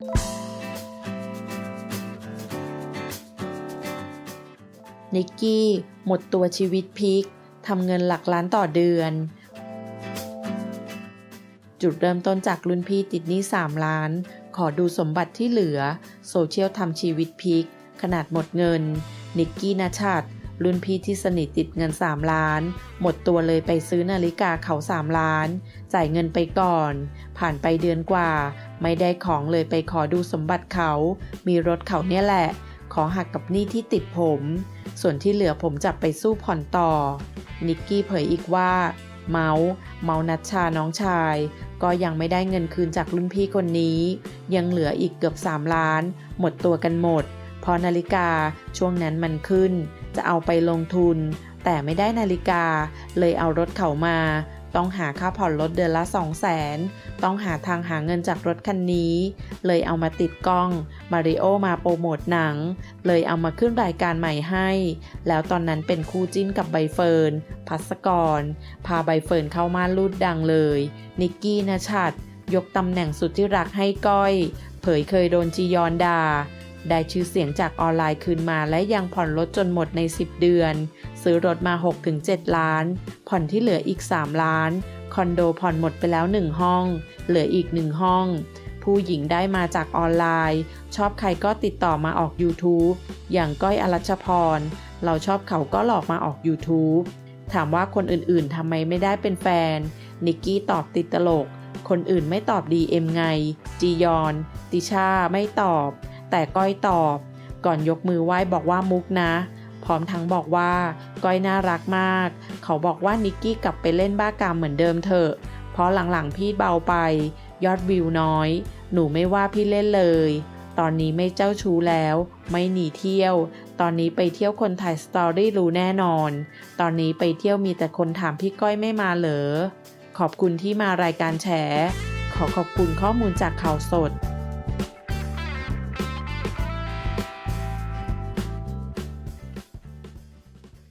นิกกี้ หมดตัวชีวิตพลิกทำเงินหลักล้านต่อเดือน จุดเริ่มต้นจากรุ่นพี่ติดหนี้ 3 ล้าน ขอดูสมบัติที่เหลือ โซเชียลทำชีวิตพลิก ขนาดหมดเงิน นิกกี้นาชัด รุ่นพี่ที่สนิทติดเงิน 3 ล้าน หมดตัวเลยไปซื้อนาฬิกาเขา3ล้าน จ่ายเงินไปก่อน ผ่านไปเดือนกว่า ไม่ได้ของเลยไปขอดูสมบัติเขา มีรถเขาเนี่ยแหละ ขอหักกับหนี้ที่ติดผม ส่วนที่เหลือผมจับไปสู้ผ่อนต่อ นิกกี้เผยอีกว่า เมาส์เมานัชชาน้องชาย ก็ยังไม่ได้เงินคืนจากรุ่นพี่คนนี้ ยังเหลืออีกเกือบ 3 ล้าน หมดตัวกันหมดเพราะนาฬิกาช่วงนั้นมันขึ้น จะเอาไปลงทุน แต่ไม่ได้นาฬิกา เลยเอารถเขามา ต้องหาค่าผ่อนรถเดือนละ 2 0 0แสนต้องหาทางหาเงินจากรถคันนี้ เลยเอามาติดกล้องมาริโอมาโปรโมทหนัง เลยเอามาขึ้นรายการใหม่ให้ แล้วตอนนั้นเป็นคู่จิ้นกับใบเฟิร์นพัสกร พาใบเฟิร์นเข้ามาลูดดังเลย นิกกี้นะชัด ยกตำแหน่งสุดที่รักให้ก้อย เผยเคยโดนจียอนด่า ได้ชื่อเสียงจากออนไลน์คืนมาและยังผ่อนรถจนหมดใน 10 เดือน ซื้อรถมา 6-7 ล้าน ผ่อนที่เหลืออีก 3 ล้าน คอนโดผ่อนหมดไปแล้ว 1 ห้อง เหลืออีก 1 ห้อง ผู้หญิงได้มาจากออนไลน์ ชอบใครก็ติดต่อมาออก YouTube อย่างก้อยอรัชพร เราชอบเขาก็หลอกมาออก YouTube ถามว่าคนอื่นๆทำไมไม่ได้เป็นแฟน นิกกี้ตอบติดตลก คนอื่นไม่ตอบ DM ไง จียอน ติชาไม่ตอบ แต่ก้อยตอบ ก่อนยกมือไหว้บอกว่ามุกนะ พร้อมทั้งบอกว่าก้อยน่ารักมาก เขาบอกว่านิกกี้กลับไปเล่นบ้ากามเหมือนเดิมเถอะ เพราะหลังๆพี่เบาไป ยอดวิวน้อย หนูไม่ว่าพี่เล่นเลย ตอนนี้ไม่เจ้าชู้แล้ว ไม่หนีเที่ยว ตอนนี้ไปเที่ยวคนถ่ายสตอรี่รู้แน่นอน ตอนนี้ไปเที่ยวมีแต่คนถามพี่ก้อยไม่มาเหรอขอบคุณที่มารายการแฉขอขอบคุณข้อมูลจากข่าวสด